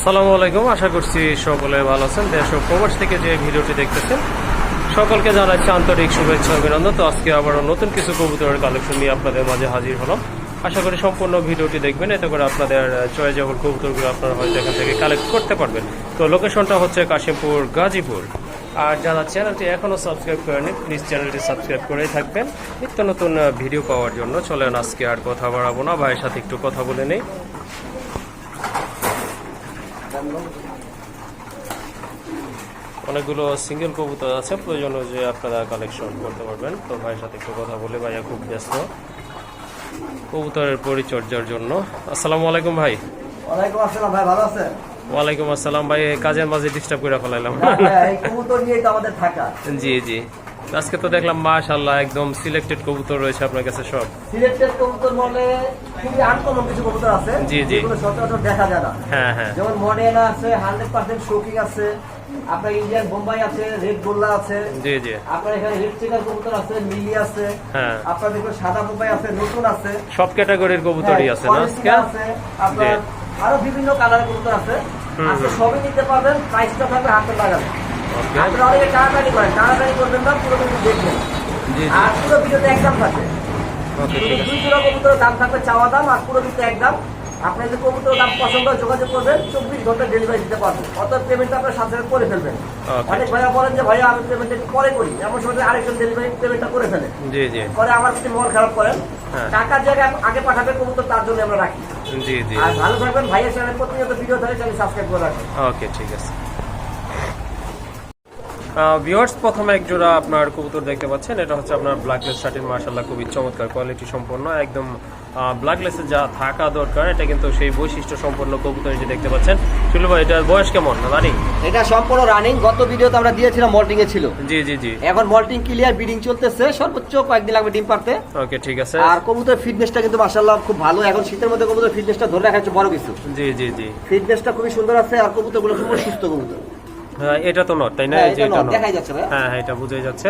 আসসালামু আলাইকুম। আশা করছি সকলে ভালো আছেন। দেশ ও প্রবাস থেকে যে ভিডিওটি দেখতেছেন, সকলকে জানাচ্ছি আন্তরিক শুভেচ্ছা অভিনন্দন। তো আজকে আবারও নতুন কিছু কবুতরের কালেকশন নিয়ে আপনাদের মাঝে হাজির হলাম। আশা করি সম্পূর্ণ ভিডিওটি দেখবেন। এতে করে আপনাদের চয়ে যাওয়ার কবুতরগুলো আপনারা হয়তো এখান থেকে কালেক্ট করতে পারবেন। তো লোকেশনটা হচ্ছে কাশিমপুর, গাজীপুর। আর যারা চ্যানেলটি এখনও সাবস্ক্রাইব করেনি প্লিজ চ্যানেলটি সাবস্ক্রাইব করেই থাকবেন। নিত্য নতুন ভিডিও পাওয়ার জন্য। চলেন আজকে আর কথা বাড়াবো না। ভাইয়ের সাথে একটু কথা বলে নেই। অনেকগুলো সিঙ্গেল কবুতর আছে প্রয়োজন যে আপনারা কালেকশন করতে পারবেন। তো ভাইয়ের সাথে একটু কথা বলে ভাইয়া খুব ব্যস্ত কবুতরের পরিচর্যার জন্য। আসসালামু আলাইকুম ভাই। ওয়ালাইকুম আসসালাম ভাই ভালো আছেন? ওয়ালাইকুম আসসালাম ভাই কাজের মাঝে ডিস্টার্ব করে ফেলাইলাম। কবুতর তো আমাদের থাকা। জি জি। আজকে তো দেখলাম মাশাল্লাহ একদম সিলেক্টেড কবুতর রয়েছে আপনার কাছে সব। সিলেক্টেড কবুতর বলে খুবই আনকমন কিছু কবুতর আছে জি, জি। সচরাচর দেখা যায় না। হ্যাঁ হ্যাঁ। যেমন মডেল আছে হান্ড্রেড পার্সেন্ট শোকিং আছে আপনার ইন্ডিয়ান বোম্বাই আছে রেড গোল্লা আছে। জি জি। আপনার এখানে রেড চেকার কবুতর আছে মিলি আছে। হ্যাঁ। আপনার দেখুন সাদা বোম্বাই আছে নতুন আছে। সব ক্যাটাগরির কবুতরই হ্যাঁ, আছে না? আছে আপনার আরও বিভিন্ন কালারের কবুতর আছে। আজকে সবই নিতে পারবেন প্রাইসটা থাকবে হাতে লাগাবে আপনারা অনেকে টানাটানি করেন টানাটানি করবেন না পুরো কিন্তু দেখবেন। জি জি। আর পুরো ভিডিওতে একদম থাকবে। ওকে শুধু ঠিক আছে। দুই জোড়া কবুতরের দাম থাকবে চাওয়া দাম আর পুরো ভিডিওতে একদম আপনি যদি কবুতরের দাম পছন্দ যোগাযোগ করবেন চব্বিশ ঘণ্টা ডেলিভারি দিতে পারবেন। অত পেমেন্ট আপনার সাথে সাথে করে ফেলবেন। অনেক ভাইয়া বলেন যে ভাইয়া আমি পেমেন্ট পরে করি। এমন সময় আরেকজন ডেলিভারি পেমেন্টটা করে ফেলে। পরে আমার মন খারাপ করেন। হ্যাঁ। টাকার জায়গায় আগে পাঠাবে কবুতর তার জন্য আমরা রাখি। আর ভালো থাকবেন। ভাইয়ের চ্যানেল প্রতিনিয়ত ভিডিও ধরে চ্যানেল সাবস্ক্রাইব করে রাখবেন। ওকে ঠিক আছে। ভিওয়ার্স প্রথমে এক জোড়া আপনার কবুতর দেখতে পাচ্ছেন। এটা হচ্ছে আপনার ব্ল্যাকলেস শার্টিন মার্শাল্লাহ খুবই চমৎকার কোয়ালিটি সম্পন্ন একদম ব্ল্যাকলেসে যা থাকা দরকার এটা কিন্তু সেই বৈশিষ্ট্য সম্পন্ন কবুতর যে দেখতে পাচ্ছেন। চুলু ভাই এটার বয়স কেমন? রানিং এটা সম্পূর্ণ রানিং গত ভিডিওতে আমরা দিয়েছিলাম মল্টিং এ ছিল। জি জি জি। এখন মল্টিং ক্লিয়ার বিডিং চলতেছে সর্বোচ্চ কয়েকদিন লাগবে ডিম পারতে ওকে ঠিক আছে। আর কবুতর ফিটনেসটা কিন্তু মাশাআল্লাহ খুব ভালো এখন শীতের মধ্যে কবুতর ফিটনেসটা ধরে রাখা হচ্ছে বড় কিছু। জি জি জি। ফিটনেসটা খুবই সুন্দর আছে আর কবুতরগুলো খুব সুস্থ কবুতর। এটা তো নট তাই না? হ্যাঁ, এই যে এটা নট, দেখাই যাচ্ছে ভাই। হ্যাঁ হ্যাঁ এটা বোঝাই যাচ্ছে।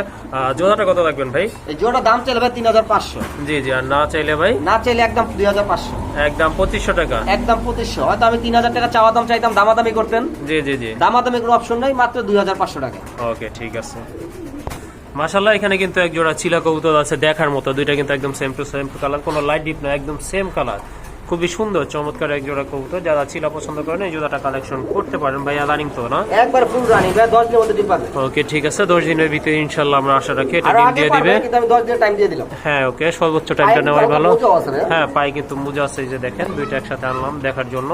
জোড়াটা কত রাখবেন ভাই? এই জোড়া দাম চাইলে ভাই তিন হাজার পাঁচশো। জি জি আর না চাইলে ভাই? না চাইলে একদম দুই হাজার পাঁচশো। একদম পঁচিশশো টাকা। একদম পঁচিশশো। হয়তো আমি তিন হাজার টাকা চাওয়া দাম চাইতাম দামাদামি করতেন। জি জি জি। দামাদামি কোনো অপশন নাই মাত্র দুই হাজার পাঁচশো টাকা। ওকে ঠিক আছে। মাশাল্লাহ এখানে কিন্তু এক জোড়া চিলা কবুতর আছে দেখার মতো। দুইটা কিন্তু একদম সেম টু সেম কালার কোনো লাইট ডিপ না একদম সেম কালার খুবই সুন্দর চমৎকার এক জোড়া কবুতর। যারা চিলা পছন্দ করেন এই জোড়াটা কালেকশন করতে পারেন। ভাইয়া রানিং তো না? একবার ফুল রানিং ভাই দশ দিনের মধ্যে ডিম পাবে ওকে ঠিক আছে। দশ দিনের ভিতরে ইনশাল্লাহ আমরা আশা রাখি এটা ডিম দিয়ে দিবে। কিন্তু আমি দশ দিনের টাইম দিয়ে দিলাম। হ্যাঁ ওকে সর্বোচ্চ টাইমটা নেওয়াই ভালো। হ্যাঁ পাই কিন্তু মুজা আছে এই যে দেখেন দুইটা একসাথে আনলাম দেখার জন্য।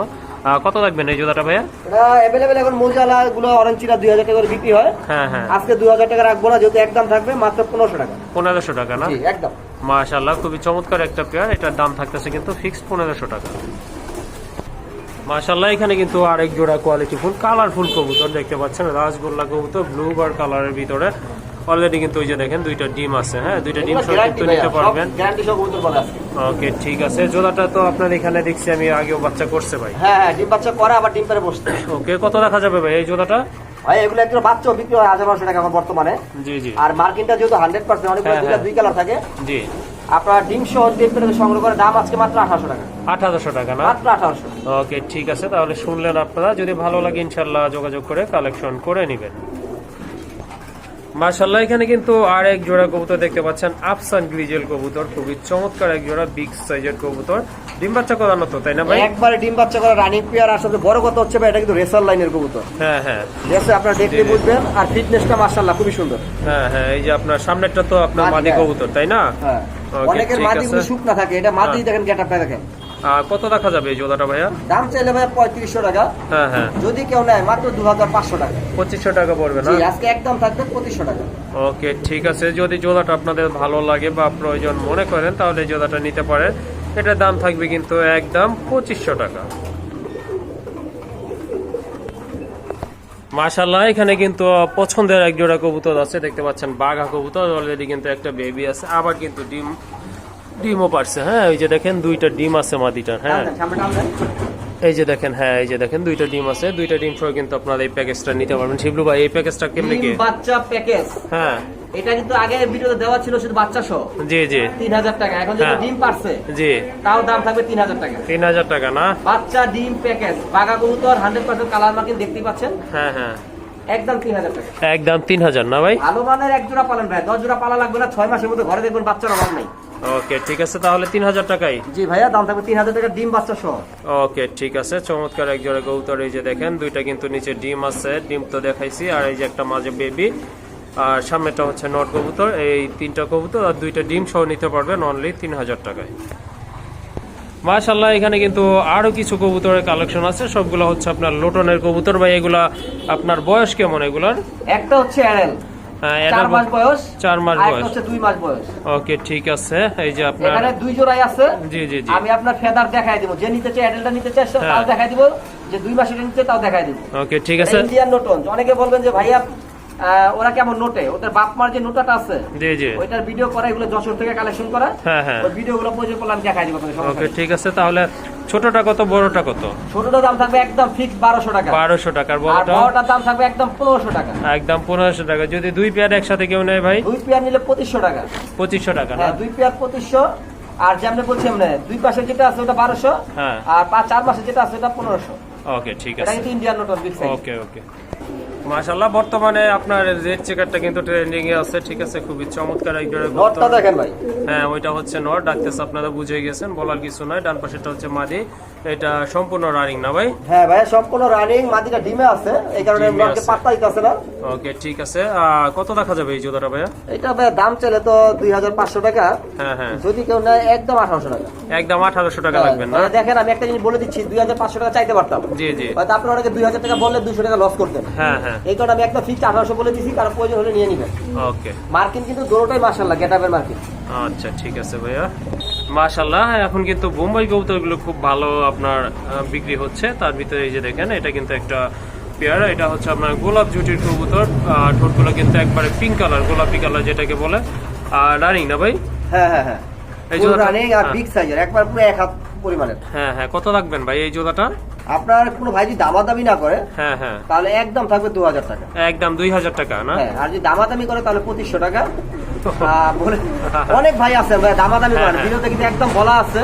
কত লাগবেন এই জোড়াটা ভাইয়া? এটা অ্যাভেলেবেল এখন মোজালা গুলো অরেঞ্জ দুই হাজার টাকা করে বিক্রি হয়। হ্যাঁ হ্যাঁ। আজকে দুই হাজার টাকা রাখব না যেহেতু একদম থাকবে মাত্র পনেরোশো টাকা। পনেরোশো টাকা না? জি একদম। মাশাল্লাহ খুবই চমৎকার একটা পেয়ার এটার দাম থাকতেছে কিন্তু ফিক্সড পনেরোশো টাকা। মাশাল্লাহ এখানে কিন্তু আরেক জোড়া কোয়ালিটি ফুল কালারফুল কবুতর দেখতে পাচ্ছেন রাজগোল্লা কবুতর ব্লু বার কালারের ভিতরে। অলরেডি কিন্তু ওই যে দেখেন দুইটা ডিম আছে হ্যাঁ? দুইটা ডিম সহ কিন্তু নিতে পারবেন। ওকে ঠিক আছে। জোড়াটা তো আপনার এখানে দেখছি আমি আগেও বাচ্চা করছে ভাই। হ্যাঁ হ্যাঁ ডিম বাচ্চা করে আবার ডিম পেরে বসতে ওকে কত দেখা যাবে ভাই এই জোড়াটা? ভাই এগুলো একজন বাচ্চাও বিক্রি হয় হাজার টাকা এখন বর্তমানে। জি জি। আর মার্কিনটা যেহেতু হান্ড্রেড পার্সেন্ট অনেকগুলো হ্যাঁ, হ্যাঁ। দুই কালার থাকে। জি। আপনার ডিম সহ ডিম সংগ্রহ করে দাম আজকে মাত্র আঠারোশো টাকা। আট হাজারশো টাকা না? মাত্র আঠারোশো। ওকে ঠিক আছে তাহলে শুনলেন আপনারা। যদি ভালো লাগে ইনশাল্লাহ যোগাযোগ করে কালেকশন করে নেবেন। মার্শাল্লাহ এখানে কিন্তু আর এক জোড়া কবুতর দেখতে পাচ্ছেন। আফসান গ্রিজেল কবুতর খুবই চমৎকার এক জোড়া বিগ সাইজের কবুতর। ডিম বাচ্চা করানো তো তাই না ভাই? একবারে ডিম বাচ্চা করে রানিং পেয়ার আর সবচেয়ে বড় কথা হচ্ছে ভাই এটা কিন্তু রেসার লাইনের কবুতর। হ্যাঁ হ্যাঁ। আপনারা জি। বুঝবেন আর ফিটনেসটা মাশাআল্লাহ খুবই সুন্দর। হ্যাঁ হ্যাঁ এই যে আপনার সামনেরটা তো আপনার মাদি। কবুতর তাই না? হ্যাঁ। অনেকের। শুকনা থাকে এটা হ্যাঁ। দেখেন গেটআপটা দেখেন। কত দেখা যাবে এই জোড়াটা ভাইয়া? দাম চাইলে পঁয়ত্রিশশো টাকা। হ্যাঁ হ্যাঁ। যদি কেউ নেয় মাত্র দু হাজার পাঁচশো টাকা। পঁচিশশো টাকা পড়বে না? আজকে একদম থাকবে পঁচিশশো টাকা। ওকে ঠিক আছে। যদি জোড়াটা আপনাদের ভালো লাগে বা প্রয়োজন মনে করেন তাহলে এই জোড়াটা নিতে পারেন। এটার দাম থাকবে কিন্তু একদম পঁচিশশো টাকা। মাশাল্লাহ এখানে কিন্তু পছন্দের এক জোড়া কবুতর আছে দেখতে পাচ্ছেন বাঘা কবুতর অলরেডি কিন্তু একটা বেবি আছে আবার কিন্তু ডিম ডিমও পারছে হ্যাঁ ওই যে দেখেন দুইটা ডিম আছে মাদিটার হ্যাঁ। এই যে দেখেন হ্যাঁ এই যে দেখেন দুইটা ডিম আছে দুইটা ডিম সহ কিন্তু আপনারা এই প্যাকেজটা নিতে পারবেন। শিবলু ভাই এই প্যাকেজটা কেমনি কি? বাচ্চা প্যাকেজ হ্যাঁ। এটা কিন্তু আগে ভিডিওতে দেওয়া ছিল শুধু বাচ্চা সহ। জি জি। তিন হাজার টাকা। এখন যেটা হ্যাঁ। ডিম পারছে জি। তাও দাম থাকবে তিন হাজার টাকা। তিন হাজার টাকা না? বাচ্চা ডিম প্যাকেজ বাঘা কবুতর হান্ড্রেড পার্সেন্ট কালার মার্কিং দেখতে পাচ্ছেন। হ্যাঁ হ্যাঁ। একদম তিন হাজার টাকা। একদম তিন হাজার না ভাই? ভালো মানের এক জোড়া পালন ভাই দশ জোড়া পালা লাগবে না ছয় মাসের মধ্যে ঘরে দেখবেন বাচ্চার অভাব নাই। ওকে ঠিক আছে তাহলে তিন হাজার টাকাই। জি ভাইয়া দাম থাকবে তিন হাজার টাকা ডিম বাচ্চা সহ। ওকে ঠিক আছে চমৎকার এক জোড়া কবুতর এই যে দেখেন দুইটা কিন্তু নিচে ডিম আছে ডিম তো দেখাইছি আর এই যে একটা মাঝে বেবি আর সামনেটা হচ্ছে নট কবুতর এই তিনটা কবুতর আর দুইটা ডিম সহ নিতে পারবেন অনলি তিন হাজার টাকায়। মাশাল্লাহ এখানে কিন্তু আরও কিছু কবুতরের কালেকশন আছে সবগুলো হচ্ছে আপনার লোটনের কবুতর। বা এগুলা আপনার বয়স কেমন এগুলার? একটা হচ্ছে অ্যারেল। হ্যাঁ, চার মাস বয়স চার মাস বয়স। হচ্ছে দুই মাস বয়স। ওকে ঠিক আছে এই যে আপনার এখানে দুই জোড়াই আছে। জি জি জি। আমি আপনার ফেদার দেখাই দিব যে নিতে চাই নিতে চাই হ্যাঁ। তাও দেখাই দিব যে দুই মাসের নিতে তাও দেখাই দিব। ওকে ঠিক আছে। ইন্ডিয়ান নোটন অনেকে বলবেন যে ভাইয়া ওরা কেমন নোটে ওদের বাপ মার যে নোটাটা আছে জি জি। ওইটার ভিডিও করা এগুলো যশোর থেকে কালেকশন করা। হ্যাঁ হ্যাঁ। ওই ভিডিওগুলো প্রয়োজন করলে আমি দেখাই দিব ওকে ঠিক আছে তাহলে ছোটটা কত বড়টা কত? ছোটটা দাম থাকবে একদম ফিক্স বারোশো টাকা। বারোশো টাকার আর বড়টা? বড়টার দাম থাকবে একদম পনেরোশো টাকা। একদম পনেরোশো টাকা। যদি দুই পেয়ার একসাথে কেউ নেয় ভাই? দুই পেয়ার নিলে পঁচিশশো টাকা। পঁচিশশো টাকা হ্যাঁ দুই পেয়ার পঁচিশশো। আর যেমন বলছি এমনি দুই পাশে যেটা আছে ওটা বারোশো। হ্যাঁ। আর পাঁচ চার মাসে যেটা আছে ওটা পনেরোশো। ওকে ঠিক আছে। কিন্তু Indian note size okay okay মাশাল্লাহ বর্তমানে আপনার রেড চেকারটা কিন্তু ট্রেন্ডিং এ আছে ঠিক আছে খুবই চমৎকার এক জোড়া নটটা দেখেন ভাই। হ্যাঁ ওইটা হচ্ছে নর ডাকতেছে আপনারা বুঝে গেছেন বলার কিছু নয় ডান পাশেটা হচ্ছে মাদি এটা সম্পূর্ণ রানিং না ভাই? হ্যাঁ ভাই সম্পূর্ণ রানিং মাদিটা ডিমে আছে এই কারণে নটকে। পাত্তা দিতেছে না। ওকে ঠিক আছে কত দেখা যাবে এই জোড়াটা ভাইয়া? এটা ভাই দাম চলে তো দুই হাজার পাঁচশো টাকা। হ্যাঁ হ্যাঁ। যদি কেউ নেয় একদম আঠারোশো টাকা। একদম আঠারোশো টাকা লাগবে না? দেখেন আমি একটা জিনিস বলে দিচ্ছি দুই হাজার পাঁচশো টাকা চাইতে পারতাম। জি জি। হয়তো আপনার অনেকে দুই হাজার টাকা বললে দুশো টাকা লস করতেন। হ্যাঁ হ্যাঁ। এই কারণে আমি একটা ফিক্স আঠারোশো বলে দিচ্ছি কারণ প্রয়োজন হলে নিয়ে নিবেন। ওকে মার্কিন কিন্তু দোনোটাই মার্শাল্লাহ মার্কিন। আচ্ছা ঠিক আছে ভাইয়া। মাশাল্লাহ এখন কিন্তু বোম্বাই কবুতরগুলো খুব ভালো আপনার বিক্রি হচ্ছে। তার ভিতরে এই যে দেখেন এটা কিন্তু একটা পেয়ারা এটা হচ্ছে আপনার গোলাপ জুটির কবুতর। ঠোঁটগুলো কিন্তু একবারে পিঙ্ক কালার গোলাপি কালার যেটাকে বলে। আর রানিং না ভাই? হ্যাঁ হ্যাঁ হ্যাঁ। এই জোড়াটা- রানিং আর হ্যাঁ। বিগ সাইজের একবার পুরো এক হাত পরিমাণের। হ্যাঁ হ্যাঁ কত রাখবেন ভাই এই জোড়াটা? আপনার কোনো ভাই যদি দামাদামি না করে হ্যাঁ হ্যাঁ। তাহলে একদম থাকবে দু হাজার টাকা। একদম দুই হাজার টাকা না? হ্যাঁ আর যদি দামাদামি করে তাহলে পঁচিশশো টাকা। অনেক ভাই আছে ভাই দামাদামি হ্যাঁ, করেন হ্যাঁ। ভিডিওতে কিন্তু একদম বলা আছে।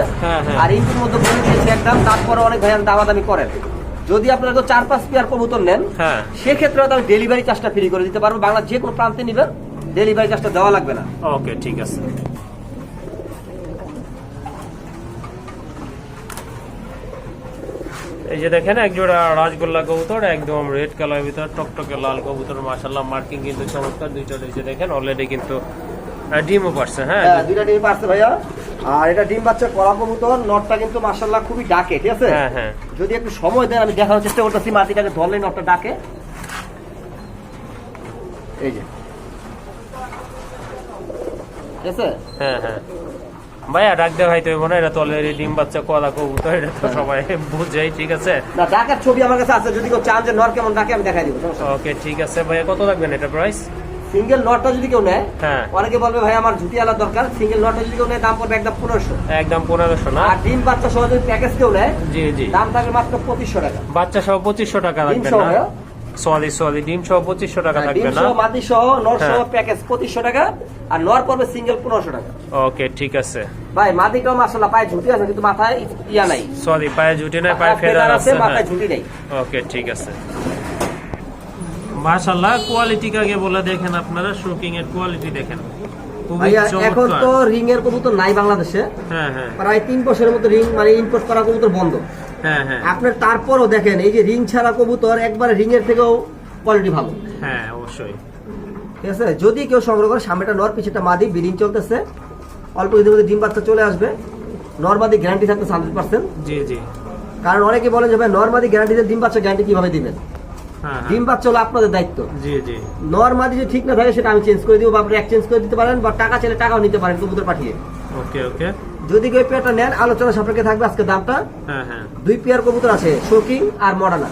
আর ইন্টুর মধ্যে বলে দিয়েছে একদম তারপরে অনেক ভাই দামাদামি করেন। যদি আপনারা তো চার পাঁচ পেয়ার কবুতর নেন সেক্ষেত্রে আমি ডেলিভারি চার্জটা ফ্রি করে দিতে পারব। বাংলা যে কোনো প্রান্তে নেবেন ডেলিভারি চার্জটা দেওয়া লাগবে না। ওকে ঠিক আছে। এই যে দেখেন একজোড়া রাজগোল্লা কবুতর একদম রেড কালার ভিতর টকটকে লাল কবুতর মাশাল্লাহ মার্কিং কিন্তু চমৎকার। দুইটা রয়েছে দেখেন অলরেডি কিন্তু ডিমও পারছে হ্যাঁ? হ্যাঁ দুইটা ডিম পাচ্ছে ভাইয়া। আর এটা ডিম বাচ্চা করা কবুতর নটটা কিন্তু মার্শাল্লাহ খুবই ডাকে ঠিক আছে? হ্যাঁ হ্যাঁ। যদি একটু সময় দেন আমি দেখানোর চেষ্টা করতেছি মাটিটাকে ধরলে নটটা ডাকে। এই যে। ঠিক আছে? হ্যাঁ হ্যাঁ। ভাইয়া ডাক দেওয়া হয়তো মনে এটা তো অলরেডি ডিম বাচ্চা কলা কবুতর এটা তো সবাই বুঝেই ঠিক আছে? না ডাকার ছবি আমার কাছে আছে যদি কেউ চান যে নর কেমন ডাকে আমি দেখাই দিব ওকে ঠিক আছে। ভাইয়া কত রাখবেন এটা প্রাইস সিঙ্গেল নটটা যদি কেউ নেয় হ্যাঁ। অনেকে বলবে ভাই আমার ঝুটি আলাদা দরকার। সিঙ্গেল নটটা যদি কেউ নেয় দাম পড়বে একদম পনেরোশো। একদম পনেরোশো না? আর ডিম বাচ্চা সহ যদি প্যাকেজ কেউ নেয় জি জি। দাম থাকবে মাত্র পঁচিশশো টাকা। বাচ্চা সহ পঁচিশশো টাকা সহ না? সরি ডিম সহ পঁচিশশো টাকা হ্যাঁ, থাকবে না? সহ মাদি সহ নর সহ হ্যাঁ। প্যাকেজ পঁচিশশো টাকা আর নর পড়বে সিঙ্গেল পনেরোশো টাকা। ওকে ঠিক আছে। ভাই মাদিটাও মাসাল্লাহ পায়ে ঝুঁটি আছে কিন্তু মাথায় ইয়া নাই। সরি পায়ে নাই পায়ে মাথায় ফেদার আছে মাথায় হ্যাঁ। ঝুঁটি নেই। ওকে ঠিক আছে। মাশাল্লাহ কোয়ালিটি কাকে বলে দেখেন আপনারা? শুকিং এর কোয়ালিটি দেখেন। এখন তো রিং এর কবুতর নাই বাংলাদেশে। হ্যাঁ হ্যাঁ। প্রায় তিন বছরের মতো রিং মানে ইম্পোর্ট করা কবুতর বন্ধ। আপনার তারপরও দেখেন এই যে রিং ছাড়া কবুতর একবারে রিং এর থেকেও কোয়ালিটি ভালো। হ্যাঁ অবশ্যই। ঠিক আছে? যদি কেউ সংগ্রহ করে সামনেটা নর পিছেটা মাদি বিডিং চলতেছে। অল্প দিনের মধ্যে ডিম বাচ্চা চলে আসবে। নরমাদি গ্যারান্টি থাকতে হান্ড্রেড পার্সেন্ট জি জি। কারণ অনেকে বলেন যে ভাই নরমাদি গ্যারান্টি ডিম বাচ্চা গ্যারান্টি কীভাবে দিবেন? হ্যাঁ হ্যাঁ। ডিম বাচ্চা হলো আপনাদের দায়িত্ব। জি জি। নরমাদি যদি ঠিক না থাকে সেটা আমি চেঞ্জ করে দিব বা আপনি এক্সচেঞ্জ করে দিতে পারেন বা টাকা চাইলে টাকাও নিতে পারেন কবুতর পাঠিয়ে। ওকে ওকে। যদি কেউ পেয়ারটা নেন আলোচনা সাপেক্ষে থাকবে আজকে দামটা। হ্যাঁ হ্যাঁ। দুই পেয়ার কবুতর আছে শোকিং আর মডার্না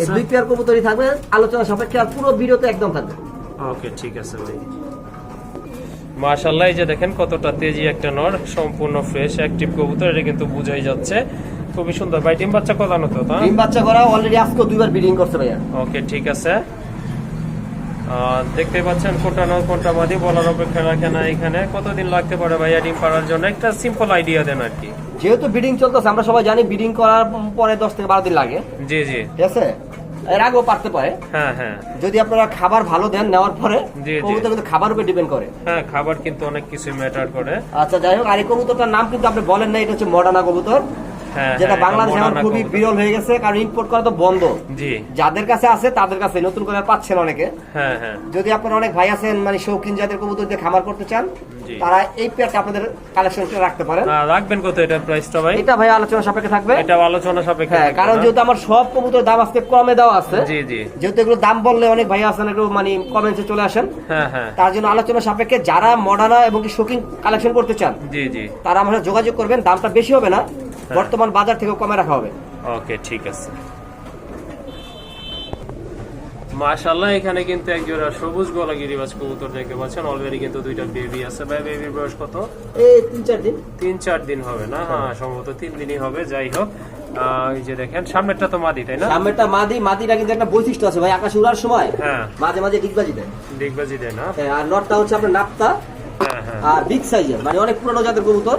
এই দুই পেয়ার কবুতরই থাকবে আলোচনা সাপেক্ষে আর পুরো ভিডিওতে একদম থাকবে। ওকে ঠিক আছে ভাই। মাশাল্লাহ এই যে দেখেন কতটা তেজি একটা নর সম্পূর্ণ ফ্রেশ অ্যাক্টিভ কবুতর এটা কিন্তু বুঝাই যাচ্ছে। খুবই সুন্দর। ভাই ডিম বাচ্চা কদানো তো ডিম বাচ্চা করা অলরেডি আজকে দুইবার ব্রিডিং করছে ভাইয়া। ওকে ঠিক আছে। দেখতে পাচ্ছেন কোনটা নয় কোনটা মাদি বলার অপেক্ষা রাখে না এখানে। কতদিন লাগতে পারে ভাইয়া ডিম পাড়ার জন্য? একটা সিম্পল আইডিয়া দেন আর কি। যেহেতু ব্রিডিং চলতেছে আমরা সবাই জানি ব্রিডিং করার পরে দশ থেকে বারো দিন লাগে। জি জি। ঠিক আছে? এর আগেও পারতে পারে। হ্যাঁ হ্যাঁ। যদি আপনারা খাবার ভালো দেন নেওয়ার পরে। কবুতর কিন্তু খাবার উপরে ডিপেন্ড করে। হ্যাঁ খাবার কিন্তু অনেক কিছু ম্যাটার করে। আচ্ছা যাই হোক আর এই কবুতরটার নাম কিন্তু আপনি বলেন না এটা হচ্ছে মডার্না কবুতর। যেটা হ্যাঁ, বাংলাদেশে এখন খুবই বিরল হয়ে গেছে কারণ ইম্পোর্ট করা তো বন্ধ। যাদের কাছে আছে তাদের কাছে নতুন করে পাচ্ছেন অনেকে। হ্যাঁ হ্যাঁ। যদি আপনার অনেক ভাই আছেন মানে শৌখিন জাতের কবুতর দিয়ে খামার করতে চান তারা এই পেয়ারটা আপনাদের কালেকশন রাখতে পারেন। রাখবেন কত এটা প্রাইসটা ভাই? এটা ভাই আলোচনা সাপেক্ষে থাকবে। এটা আলোচনা সাপেক্ষে হ্যাঁ কারণ যেহেতু আমার সব কবুতর দাম আজকে কমে দেওয়া আছে জি জি। যেহেতু এগুলো দাম বললে অনেক ভাই আছেন একটু মানে কমেন্টে চলে আসেন। হ্যাঁ হ্যাঁ। তার জন্য আলোচনা সাপেক্ষে যারা মডার্না এবং শৌখিন কালেকশন করতে চান জি জি। তারা আমার যোগাযোগ করবেন দামটা বেশি হবে না। হ্যাঁ। বর্তমান বাজার থেকে কমে রাখা হবে। ওকে ঠিক আছে। মাশাল্লাহ এখানে কিন্তু এক জোড়া সবুজ কবুতর দেখতে পাচ্ছেন। অলরেডি কিন্তু দুইটা বেবি আছে। ভাই বেবির বয়স কত? এই তিন চার দিন। তিন চার দিন হবে না? হ্যাঁ সম্ভবত তিন দিনই হবে। যাই হোক এই যে দেখেন সামনেরটা তো মাদি তাই না? সামনেরটা মাদি মাদিটা কিন্তু একটা বৈশিষ্ট্য আছে ভাই। আকাশ উড়ার সময় হ্যাঁ। মাঝে মাঝে ডিগবাজি দেয়। ডিগবাজি দেয় না? হ্যাঁ, আর নটটা হচ্ছে আপনার নাপ্তা হ্যাঁ হ্যাঁ। আর বিগ সাইজের মানে অনেক পুরনো জাতের কবুতর।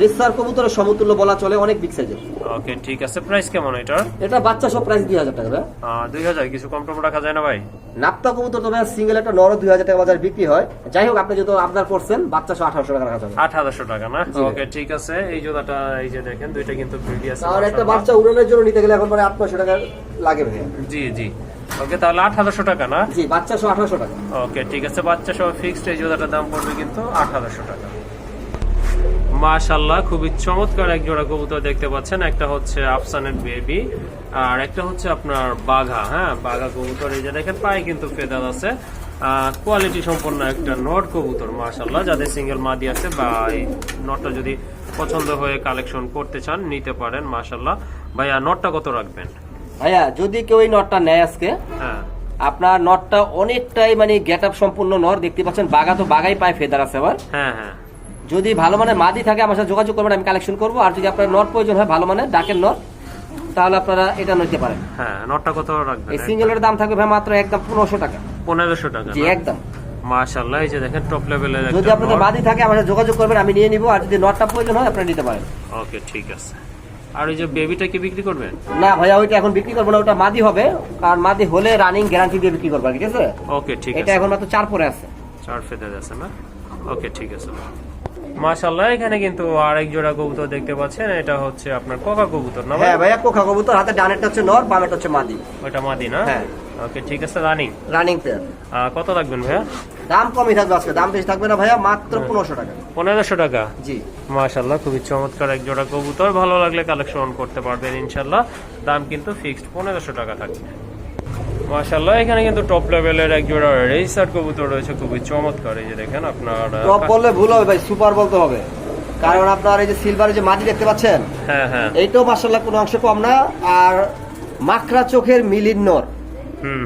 রেসার কবুতরের সমতুল্য বলা চলে অনেক বিগ সাইজের ওকে ঠিক আছে। প্রাইস কেমন এটার? এটা বাচ্চা সব প্রাইস দুই হাজার টাকা ভাই। দুই হাজার কিছু কম টম রাখা যায় না ভাই? নাপ্তা কবুতর সিঙ্গেল একটা নর দুই হাজার টাকা বাজার বিক্রি হয়। যাই হোক আপনি যেহেতু আপনার করছেন বাচ্চা সহ আঠারোশো টাকা রাখা যাবে। আট হাজারশো টাকা না? ওকে ঠিক আছে। এই জোড়াটা এই যে দেখেন দুইটা কিন্তু আছে আর একটা বাচ্চা উড়ানোর জন্য নিতে গেলে এখন আট নশো টাকা লাগে ভাই। জি জি। ওকে তাহলে আট হাজারশো টাকা না? জি বাচ্চা সহ আঠারোশো টাকা। ওকে ঠিক আছে। বাচ্চা সহ ফিক্সড এই জোড়াটার দাম পড়বে কিন্তু আট হাজারশো টাকা। মাশাল্লাহ খুবই চমৎকার এক জোড়া কবুতর দেখতে পাচ্ছেন। একটা হচ্ছে আফসানের বেবি আর একটা হচ্ছে আপনার বাঘা হ্যাঁ? বাঘা কবুতর এই যে দেখেন পায়ে কিন্তু ফেদার আছে। কোয়ালিটি সম্পন্ন একটা নট কবুতর মাশাল্লাহ যাদের সিঙ্গেল মাদি আছে বা এই নটটা যদি পছন্দ হয়ে কালেকশন করতে চান নিতে পারেন মাশাল্লাহ ভাইয়া নটটা কত রাখবেন? ভাইয়া যদি কেউ এই নটটা নেয় আজকে হ্যাঁ। আপনার নটটা অনেকটাই মানে গেট আপ সম্পূর্ণ নর দেখতে পাচ্ছেন বাঘা তো বাঘাই পায় ফেদার আছে আবার। হ্যাঁ হ্যাঁ। যদি ভালো মানের মাদি থাকে আমার সাথে যোগাযোগ করবেন আমি কালেকশন করব। আর যদি আপনার নট প্রয়োজন হয় ভালো মানের ডাকের নট তাহলে আপনারা এটা নিতে পারেন। হ্যাঁ নটটা কত রাখবেন? এই সিঙ্গেলের দাম থাকবে ভাই মাত্র একদম পনেরোশো টাকা। পনেরোশো টাকা জি একদম। মাশাল্লাহ এই যে দেখেন টপ লেভেলের যদি আপনাদের মাদি থাকে আমার সাথে যোগাযোগ করবেন আমি নিয়ে নিবো। আর যদি নটটা প্রয়োজন হয় আপনারা নিতে পারেন। ওকে ঠিক আছে। আর এই যে বেবিটা কি বিক্রি করবেন না ভাইয়া ওইটা এখন বিক্রি করব না ওটা মাদি হবে। কারণ মাদি হলে রানিং গ্যারান্টি দিয়ে বিক্রি করব ঠিক আছে? ওকে ঠিক আছে। এটা এখন মাত্র চার পরে আছে। চার ফেদে আছে না? ওকে ঠিক আছে। মাশাল্লাহ এখানে কিন্তু আরেক জোড়া কবুতর দেখতে পাচ্ছেন এটা হচ্ছে আপনার কোকা কবুতর না? হ্যাঁ ভাইয়া কোখা কবুতর হাতে ডানেরটা হচ্ছে নর বামেরটা হচ্ছে মাদি। ওইটা মাদি না? হ্যাঁ। ওকে ঠিক আছে রানিং? Running pair. কত রাখবেন ভাইয়া? দাম কমই থাকবে আজকে দাম বেশি থাকবে না ভাইয়া মাত্র পনেরোশো টাকা। পনেরোশো টাকা? জি। মাশাল্লাহ খুবই চমৎকার এক জোড়া কবুতর ভালো লাগলে কালেকশন করতে পারবেন ইনশাল্লাহ দাম কিন্তু ফিক্সড পনেরোশো টাকা থাকবে। মাশাল্লাহ এখানে কিন্তু টপ লেভেলের এক জোড়া রেসার কবুতর রয়েছে খুবই চমৎকার। এই যে দেখেন আপনার টপ বললে ভুল হবে ভাই সুপার বলতে হবে। কারণ আপনার এই যে সিলভারের যে মাটি দেখতে পাচ্ছেন হ্যাঁ হ্যাঁ। এইটাও মার্শাল্লাহ কোনো অংশে কম না। আর মাকড়া চোখের মিলিন নর।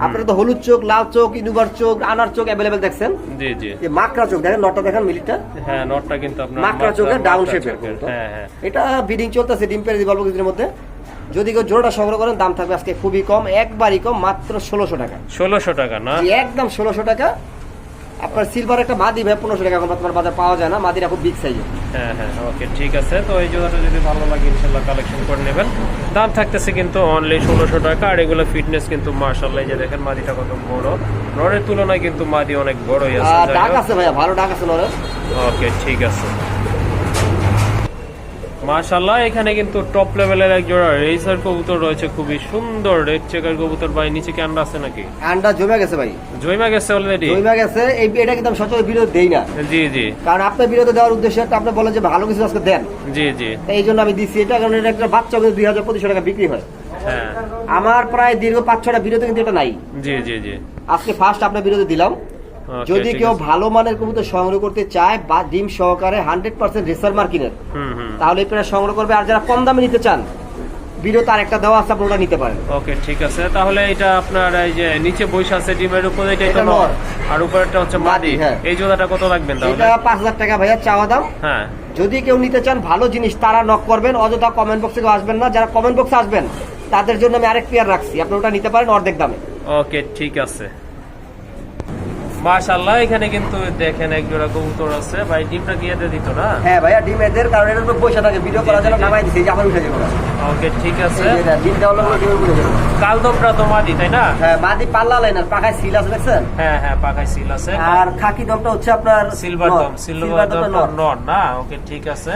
আপনারা তো হলুদ চোখ লাল চোখ ইনুবার চোখ আনার চোখ অ্যাভেলেবেল দেখছেন? জি জি। যে মাকড়া চোখ দেখেন নটটা দেখেন মিলিটা হ্যাঁ নটটা কিন্তু আপনার মাকড়া চোখের ডাউন শেপের হ্যাঁ হ্যাঁ। এটা বিডিং চলতেছে ডিম পেরে দিবে অল্প কিছুদিনের মধ্যে। যদি কেউ জোড়াটা সংগ্রহ করেন দাম থাকবে আজকে খুবই কম একবারই কম মাত্র ষোলোশো টাকা। ষোলোশো টাকা না? একদম ষোলোশো টাকা। আপনার সিলভার একটা মাদি ভাই পনেরোশো টাকা এখন বর্তমান বাজার পাওয়া যায় না মাদিরা খুব বিগ সাইজের হ্যাঁ হ্যাঁ ওকে ঠিক আছে। তো এই জোড়াটা যদি ভালো লাগে ইনশাল্লাহ কালেকশন করে নেবেন। দাম থাকতেছে কিন্তু অনলি ষোলোশো টাকা আর এগুলো ফিটনেস কিন্তু মার্শাল্লাহ যে দেখেন মাদিটা কত বড়। নরের তুলনায় কিন্তু মাদি অনেক বড়ই আছে ডাক আছে ভাইয়া ভালো ডাক আছে নরের। ওকে ঠিক আছে। মাশাল্লাহ এখানে কিন্তু টপ লেভেলের এক জোড়া রেসার কবুতর রয়েছে খুবই সুন্দর রেড চেকার কবুতর। ভাই নিচে ক্যান্ডা আছে নাকি? আন্ডা জমে গেছে ভাই। জয়মা গেছে অলরেডি জমে গেছে এই এটা কিন্তু আমি সচরাচর বিরোধ দেই না। জি জি। কারণ আপনার বিরোধ দেওয়ার উদ্দেশ্যে আপনি বলেন যে ভালো কিছু আজকে দেন। জি জি। এই জন্য আমি দিচ্ছি এটা কারণ এটা একটা বাচ্চা দুই হাজার পঁচিশশো টাকা বিক্রি হয়। হ্যাঁ। আমার প্রায় দীর্ঘ পাঁচ ছটা বিরোধে কিন্তু এটা নাই। জি জি জি। আজকে ফার্স্ট আপনার বিরোধে দিলাম। যদি কেউ ভালো মানের কবুতর সংগ্রহ করতে চায় বা ডিম সহকারে হান্ড্রেড পার্সেন্ট রেসার মার্কিনের তাহলে সংগ্রহ করবে। আর যারা কম দামে নিতে চান আরেকটা দেওয়া আছে আপনি ওটা নিতে পারেন। ওকে ঠিক আছে। তাহলে এটা আপনার এই যে নিচে বৈশা আছে ডিমের উপরে এটা তো নর। আর উপরেরটা হচ্ছে মাদি হ্যাঁ। এই জোড়াটা কত তাহলে? এটা পাঁচ হাজার টাকা ভাইয়া চাওয়া দাম। হ্যাঁ। যদি কেউ নিতে চান ভালো জিনিস তারা নক করবেন অযথা কমেন্ট বক্সে কেউ আসবেন না। যারা কমেন্ট বক্সে আসবেন তাদের জন্য আমি আরেক পেয়ার রাখছি। আপনি ওটা নিতে পারেন অর্ধেক দামে। ওকে ঠিক আছে। মাশাআল্লাহ এখানে কিন্তু দেখেন এক জোড়া কবুতর আছে। ভাই ডিমটা দিয়ে দিত না? হ্যাঁ ভাইয়া ডিম এদের কারণ উপর পয়সা থাকে। ভিডিও করার জন্য নামাই দিছি যে আবার উঠে যাবে। ওকে ঠিক আছে। ডিম দেওয়া লাগলে ডিমের উপরে যাবে। কালদমটা তো মাদি তাই না? হ্যাঁ মাদি পাল্লা লাইনার পাখায় সিল আছে দেখছেন? হ্যাঁ হ্যাঁ পাখায় সিল আছে। আর খাকি দমটা হচ্ছে আপনার সিলভার দম সিলভার দম। নর না? ওকে ঠিক আছে।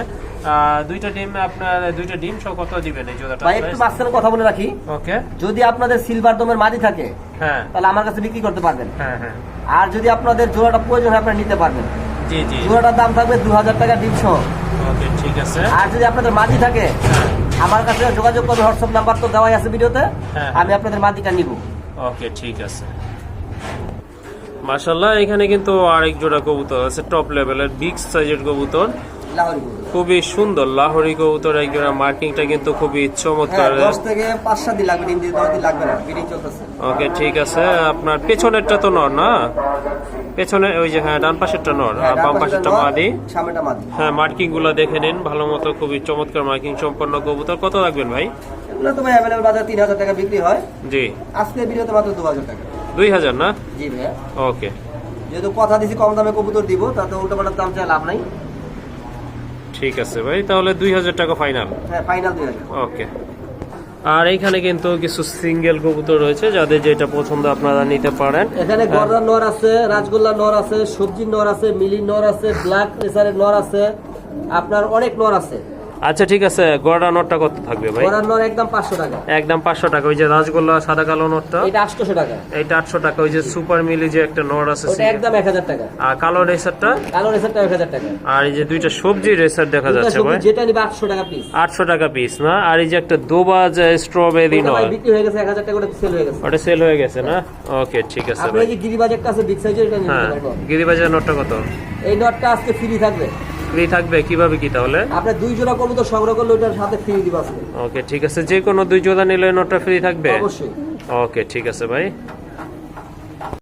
দুইটা ডিম আপনার দুইটা ডিম সহ কত দিবেন এই জোড়াটা? ভাই একটু মাঝখানে কথা বলে রাখি। ওকে যদি আপনাদের সিলভার দমের মাদি থাকে হ্যাঁ। তাহলে আমার কাছে বিক্রি করতে পারবেন। হ্যাঁ হ্যাঁ। আর যদি আপনাদের জোড়াটা প্রয়োজন হয় আপনারা নিতে পারবেন। জি জি। জোড়াটার দাম থাকবে দু হাজার টাকা ডিম সহ। ওকে ঠিক আছে। আর যদি আপনাদের মাদি থাকে আমার কাছে যোগাযোগ করবে হোয়াটসঅ্যাপ নাম্বার তো দেওয়াই আছে ভিডিওতে। হ্যাঁ। আমি আপনাদের মাদিটা নিব। ওকে ঠিক আছে। মাশাল্লাহ এখানে কিন্তু আরেক জোড়া কবুতর আছে টপ লেভেলের বিগ সাইজের কবুতর। খুবই সুন্দর লাহোরি কবুতর এক জোড়া মার্কিংটা কিন্তু খুবই চমৎকার। হ্যাঁ, দশ থেকে পাঁচ সাত দিন লাগবে ডিম দিয়ে দশ দিন লাগবে না চলতেছে। ওকে ঠিক আছে। আপনার পেছনেরটা তো নর না? পেছনে ওই যে হ্যাঁ ডান পাশেরটা নর আর বাম পাশেরটা মাদি। সামনেটা মাদি। হ্যাঁ মার্কিংগুলো দেখে নিন ভালো মতো খুবই চমৎকার মার্কিং সম্পন্ন কবুতর কত রাখবেন ভাই? এগুলো তো ভাই অ্যাভেলেবল বাজার তিন হাজার টাকা বিক্রি হয়। জি। আজকে ভিডিওতে মাত্র দু হাজার টাকা। দুই হাজার না? জি ভাইয়া। ওকে। যেহেতু কথা দিছি কম দামে কবুতর দিব তাতে উল্টো পাল্টার দাম চাই লাভ নাই। ঠিক আছে ভাই তাহলে দুই হাজার টাকা ফাইনাল হ্যাঁ ফাইনাল দুই ওকে আর এইখানে কিন্তু কিছু সিঙ্গেল কবুতর রয়েছে যাদের যেটা পছন্দ আপনারা নিতে পারেন। এখানে গরদার নর আছে রাজগোল্লা নর আছে সবজির নর আছে মিলির নর আছে ব্ল্যাক প্রেসারের নর আছে আপনার অনেক নর আছে। আচ্ছা ঠিক আছে গড়া নোটটা কত থাকবে ভাই? গড়ার নর একদম পাঁচশো টাকা। একদম পাঁচশো টাকা ওই যে রাজগোল্লা সাদা কালো নোটটা? এটা আটশোশো টাকা। এইটা আটশো টাকা ওই যে সুপার মিলি যে একটা নোট আছে ওটা একদম এক হাজার টাকা। আর কালো রেসারটা? কালো রেসারটা এক হাজার টাকা। আর এই যে দুইটা সবজি রেসার দেখা যাচ্ছে ভাই। যেটা নিবে আটশো টাকা পিস আটশো টাকা পিস না? আর এই যে একটা দোবাজ স্ট্রবেরি ওটা ভাই বিক্রি হয়ে গেছে এক হাজার টাকা ওটা সেল হয়ে গেছে। ওটা সেল হয়ে গেছে না? ওকে ঠিক আছে ভাই। এই যে গিরিবাজ একটা আছে বিগ সাইজের এটা নিতে হ্যাঁ পারব গিরিবাজার নোটটা কত? এই নটটা আজকে ফ্রি থাকবে। ফ্রি থাকবে কীভাবে কি তাহলে? আপনি দুই জোড়া কবুতর সংগ্রহ করলে ওটার সাথে ফ্রি দিব আছে ওকে ঠিক আছে। যে কোনো দুই জোড়া নিলে নোটটা ফ্রি থাকবে? অবশ্যই। ওকে ঠিক আছে ভাই।